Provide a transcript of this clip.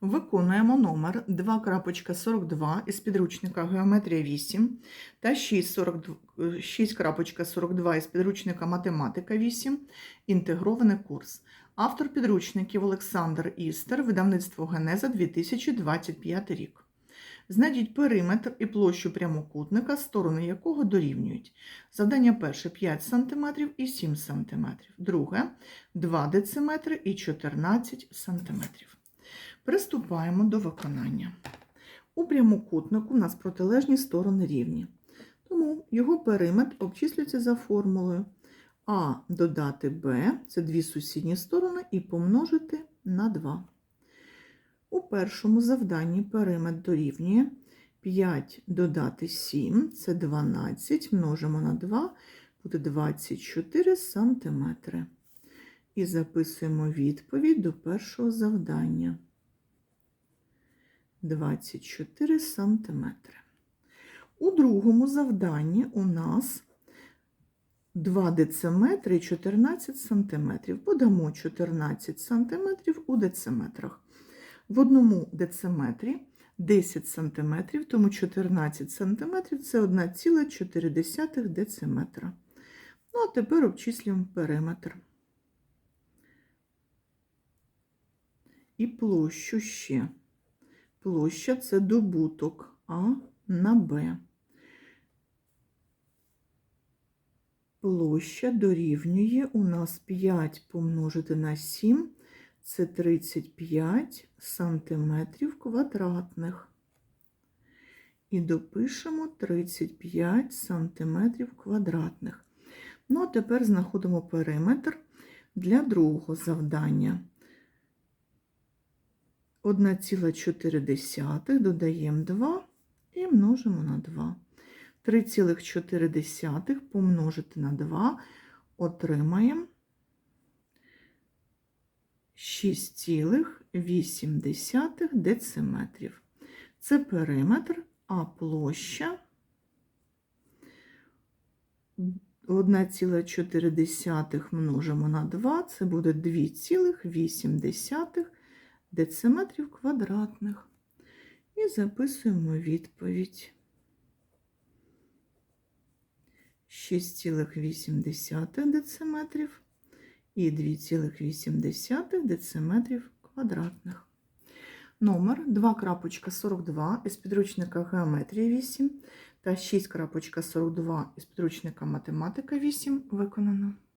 Виконуємо номер 2.42 із підручника Геометрія 8 та 6.42 6.42 із підручника Математика 8. Інтегрований курс. Автор підручників Олександр Істер, видавництво Генеза 2025 рік. Знайдіть периметр і площу прямокутника, сторони якого дорівнюють. Завдання перше 5 см і 7 см. Друге 2 дециметри і 14 см. Приступаємо до виконання. У прямокутнику у нас протилежні сторони рівні. Тому його периметр обчислюється за формулою А додати Б це дві сусідні сторони, і помножити на 2. У першому завданні периметр дорівнює 5 додати 7 це 12, множимо на 2, буде 24 см. І записуємо відповідь до першого завдання. 24 см. У другому завданні у нас 2 дециметри і 14 см. Подамо 14 см у дециметрах. В одному дециметрі 10 см, тому 14 см це 1,4 дециметра. Ну, а тепер обчислюємо периметр. І площу ще. Площа це добуток А на Б. Площа дорівнює у нас 5 помножити на 7, це 35 сантиметрів квадратних. І допишемо 35 сантиметрів квадратних. Ну, а тепер знаходимо периметр для другого завдання. 1,4 додаємо 2 і множимо на 2. 3,4 помножити на 2 отримаємо 6,8 дециметрів. Це периметр, а площа 1,4 множимо на 2, це буде 2,8 дециметрів квадратних. І записуємо відповідь. 6,8 дециметрів і 2,8 дециметрів квадратних. Номер 2.42 із підручника Геометрія 8 та 6.42 із підручника Математика 8 виконано.